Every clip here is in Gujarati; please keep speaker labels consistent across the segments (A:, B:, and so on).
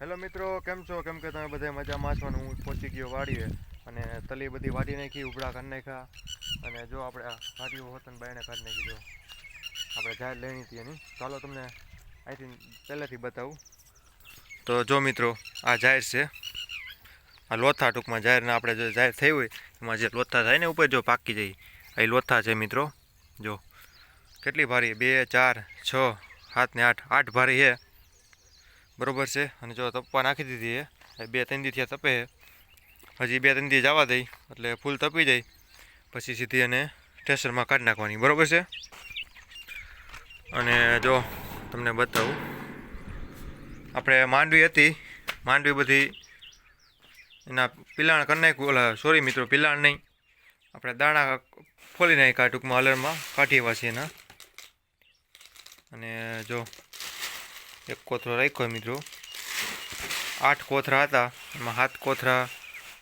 A: હેલો મિત્રો, કેમ છો? કેમ કે તમે બધા મજામાં છો અને હું પહોંચી ગયો વાડીએ અને તલી બધી વાટી નાખી ઉભડા કરી નાખ્યા અને જો આપણે આ હોત ને બાયણે કાઢી નાખી, જો આપણે જાહેર લેણી હતી એની. ચાલો તમને અહીંથી પહેલેથી બતાવું. તો જો મિત્રો, આ જાહેર છે. આ લોથા ટૂંકમાં જાહેરના આપણે જો જાહેર થઈ હોય, એમાં જે લોથા થાય ને ઉપર જો પાકી જાય એ લોથા છે મિત્રો. જો, કેટલી ભારી બે, ચાર, છ, સાત ને આઠ. આઠ ભારી છે. બરોબર છે. અને જો તપવા નાખી દીધી એ બે ત્રણ દી થયા તપે હજી બે ત્રણ દી જવા દઈ. એટલે ફૂલ તપી જાય. પછી સીધી એને ટેસરમાં કાઢી નાખવાની. બરોબર છે? અને જો તમને બતાવું. આપણે માંડવી હતી. માંડવી બધી એના પિલાણ કરી નાખ્યું. ઓલા સોરી મિત્રો, પિલાણ નહીં. આપણે દાણા ફોલી નાખ્યા ટૂંકમાં અલરમાં. કાઢી એવા છે એના. અને જો એક કોથળો રાખ્યો મિત્રો. આઠ કોથરા હતા, એમાં હાથ કોથરા,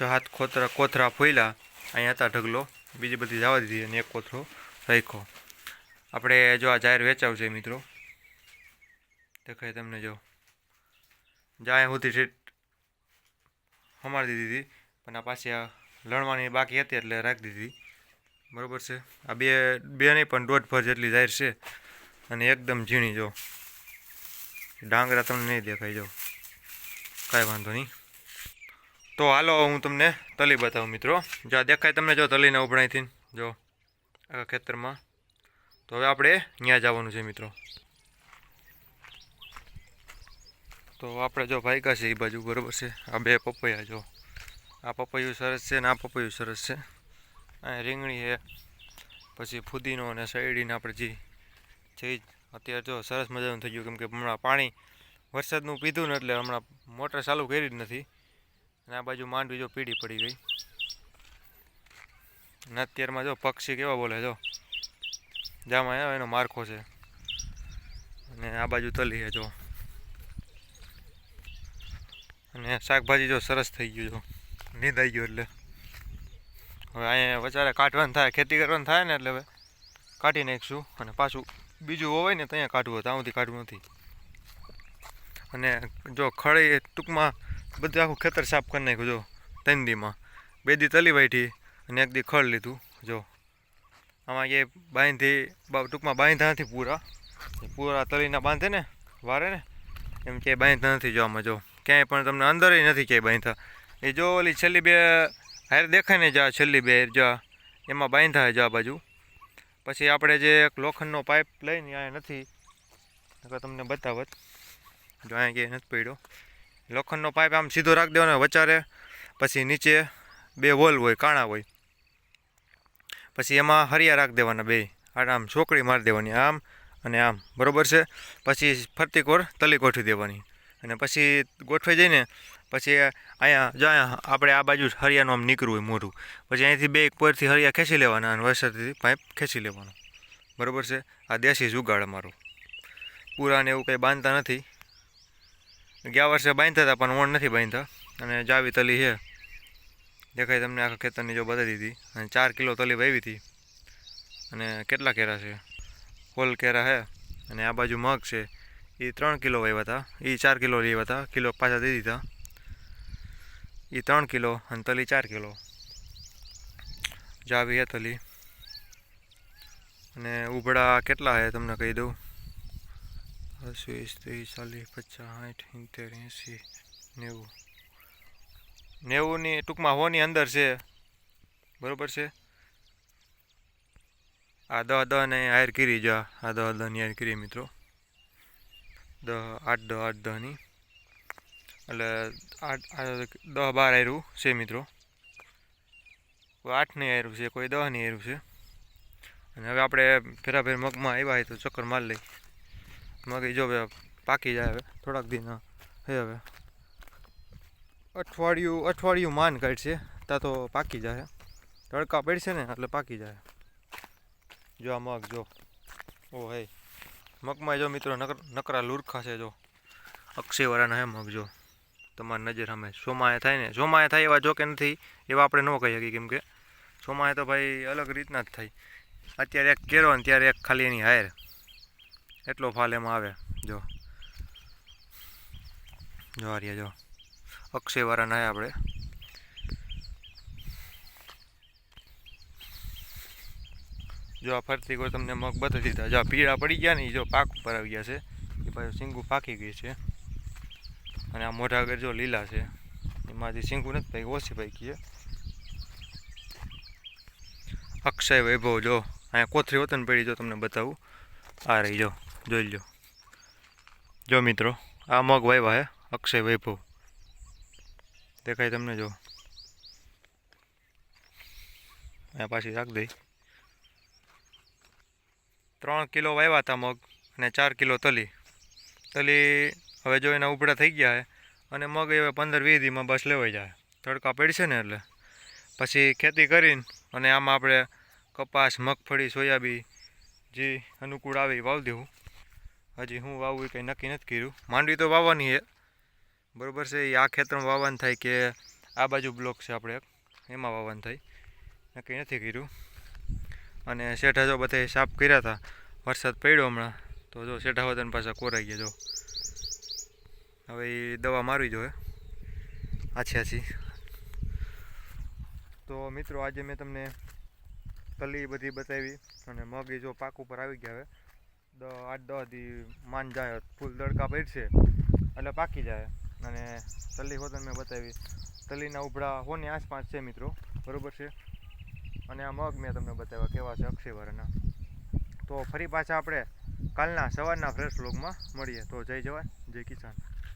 A: છ હાથ કોથરા કોથરા ફોયલા અહીંયા હતા ઢગલો. બીજી બધી જવા દીધી અને એક કોથરો રાખ્યો. આપણે જો આ જાહેર વેચાવ છે મિત્રો. દેખાય તમને જો. જાય સુધી ઠેઠ સમારી દીધી હતી, પણ આ પાછી આ લણવાની બાકી હતી એટલે રાખી દીધી. બરોબર છે? આ બે બે નહીં પણ દોઢ ભર જેટલી જાહેર છે. અને એકદમ ઝીણી જો. ડાંગરા તમને નહીં દેખાય, જો. કાંઈ વાંધો નહીં. તો હાલો, હું તમને તલી બતાવું, મિત્રો. જો દેખાય તમને, જો તલીને ઉભરાઈથી જો, આખા ખેતરમાં. તો હવે આપણે ત્યાં જવાનું છે, મિત્રો. તો આપણે જો ભાઈકા છે એ બાજુ, બરાબર છે. આ બે પપૈયા, જો. આ પપૈયું સરસ છે ને આ પપૈયું સરસ છે. અહીં રીંગણી છે. પછી ફુદીનો અને શેરડીને આપણે જે જ અત્યારે જો સરસ મજાનું થઈ ગયું કેમ હમણાં પાણી વરસાદનું પીધું ને એટલે હમણાં મોટર ચાલુ કરી જ નથી. અને આ બાજુ માંડવી જો પીડી પડી ગઈ. અને અત્યારમાં જો પક્ષી કેવા બોલે જો. જામાં એનો મારખો છે. અને આ બાજુ તલી જો. અને શાકભાજી જો સરસ થઈ ગયું જો. નીંદાઈ ગયું એટલે. હવે અહીંયા વચારે કાઢવાનું થાય, ખેતી કરવાનું થાય ને એટલે હવે કાઢી નાખીશું અને પાછું બીજું હોય ને ત્યાં કાઢવું હોય ત્યાંથી કાઢવું નથી. અને જો ખળી ટૂંકમાં બધું આખું ખેતર સાફ કરી નાખ્યું, જો, ત્રણ દીમાં. બે દી તલી વાઈઠી અને એક દી ખળ લીધું, જો. આમાં એ બાંધી ટૂંકમાં બાંધ્યા નથી પૂરા. પૂરા તલીના બાંધે ને, વારે ને, એમ ક્યાંય બાંધતા નથી જો આમાં, જો. ક્યાંય પણ તમને અંદર નથી ક્યાંય બાંધતા એ જો ઓલી છેલ્લી બે હારે દેખાય ને જો, છેલ્લી બે, જા. એમાં બાંધ્યા છે જો આ બાજુ. પછી આપણે જે એક લોખંડનો પાઇપ લઈને અહીંયા નથી, નકર તમને બતાવત. જો અહીંયા ક્યાંય નથી પડ્યો. લોખંડનો પાઇપ આમ સીધો રાખી દેવાનો વચારે પછી નીચે બે વોલ હોય, કાણા હોય. પછી એમાં હરિયા રાખી દેવાના બે. આમ છોકરી મારી દેવાની, આમ અને આમ. બરોબર છે? પછી ફરતી કોર તલી ગોઠવી દેવાની. અને પછી ગોઠવાઈ જઈને પછી અહીંયા, જો અહીંયા આપણે આ બાજુ હરિયાનું આમ નીકળવું હોય મોઢું, પછી અહીંયાથી બે એક પરથી હરિયા ખેંચી લેવાના અને વરસાદથી પાઇપ ખેંચી લેવાનો. બરાબર છે? આ દેશી જુગાડ અમારો. પૂરાને એવું કંઈ બાંધતા નથી. ગયા વર્ષે બાંધતા હતા, પણ ઓણ નથી બાંધતા. અને જાવી તલી છે. દેખાય તમને આખા ખેતરની જો બતાવી દીધી. અને ચાર કિલો તલી વાવી હતી. અને કેટલા કેરા છે? હોલ કેરા છે અને આ બાજુ મગ છે. એ ત્રણ કિલો વાવ્યા હતા એ ચાર કિલો લેવા હતા કિલો પાછા દઈ દીધા. એ ત્રણ કિલો અને તલી ચાર કિલો. જાવી હે તલી. અને ઉભડા કેટલા છે તમને કહી દઉં? વીસ ત્રીસ, ચાલીસ, પચાસ, સાઠ, સિત્તેર, એંસી, નેવું. નેવુંની ટૂંકમાં હોની અંદર છે. બરોબર છે? આ દહ દહ ને હાયર કરી જા. આ દહ દહની હાયર કરી મિત્રો. દહ આઠ દહ આઠ દહની એટલે આઠ દહ બાર આવ્યું છે મિત્રો. કોઈ આઠ નહીં આવ્યું છે, કોઈ દહ નહીં આવ્યું છે. અને હવે આપણે ફેરાફેર મગમાં આવ્યા હોય તો ચક્કર માર લઈ મગ જો હવે પાકી જાય હવે, થોડાક દિન, હે હવે. અઠવાડિયું અઠવાડિયું માન કાઢશે ત્યાં તો પાકી જાય તડકા પડશે ને, એટલે પાકી જાય જો આ મગ, જો. ઓ, હે. મગમાં જો મિત્રો નકર લુરખા છે, જો. અક્ષયવાળાના હે મગ, જો. તમારી નજર સામે. સોમાએ થાય ને? સોમાએ થાય એવા જોકે નથી, એવા આપણે ન કહી શકીએ કેમ કે સોમાએ તો ભાઈ અલગ રીતના જ થાય. અત્યારે એક કેરો ને ત્યારે એક ખાલી એની હાયર એટલો ફાલ એમાં આવે. જો. જો જો. અક્ષયવાળા નાય આપણે. જો આ ફરતી કોઈ તમને મગ બતાવી દીધા. જો પીળા પડી ગયા ને જો પાક ઉપર આવી ગયા છે. એ પાછું સિંગુ પાકી ગઈ છે. અને આ મોઢા આગળ જો લીલા છે, એમાંથી સિંગું નથી ભાઈ ઓછી ભાઈ કીએ અક્ષય વૈભવ, જો, અહીંયા કોથરી વતન પડી, જો તમને બતાવું. આ રહી, જો, જોઈ લો જો મિત્રો, આ મગ વાવ્યા હે, અક્ષય વૈભવ. દેખાય તમને, જો. અહીંયા પાછી રાખ દઈ. ત્રણ કિલો વાવ્યા હતા મગ અને ચાર કિલો તલી. તલી હવે જો એના ઉપડા થઈ ગયા છે અને મગ એવા પંદર વીસ દીમાં બસ લેવાઈ જાય. તડકા પડશે ને એટલે. પછી ખેતી કરીને, અને આમાં આપણે કપાસ, મગફળી સોયાબી જે અનુકૂળ આવે એ વાવ દેવું. હજી હું વાવવું એ કંઈ નક્કી નથી કર્યું. માંડવી તો વાવવાની છે. બરોબર છે, એ આ ખેતરમાં વાવવાનું થાય કે આ બાજુ બ્લોક છે આપણે એમાં વાવવાનું થાય. નક્કી નથી કર્યું. અને શેઠા જો બધા સાફ કર્યા હતા. વરસાદ પડ્યો હમણાં. તો જો શેઠા વતન પાછા કોરાઈ ગયા, જો. હવે એ દવા મારવી જોઈએ. આછી આછી. તો મિત્રો, આજે મેં તમને તલી બધી બતાવી અને મગ જો પાક ઉપર આવી ગયા હવે. આઠ દસ દી માન જાય, ફૂલ તડકા પડશે, એટલે પાકી જાય. અને તલી હોતન મેં બતાવી. તલીના ઉભડા હોની આસપાસ છે મિત્રો, બરોબર છે? અને આ મગ મેં તમને બતાવ્યા કેવા છે અક્ષયવાળાના. તો ફરી પાછા આપણે કાલના સવારના ફ્રેશ વ્લોગમાં મળીએ. તો જય જવાન, જય કિસાન.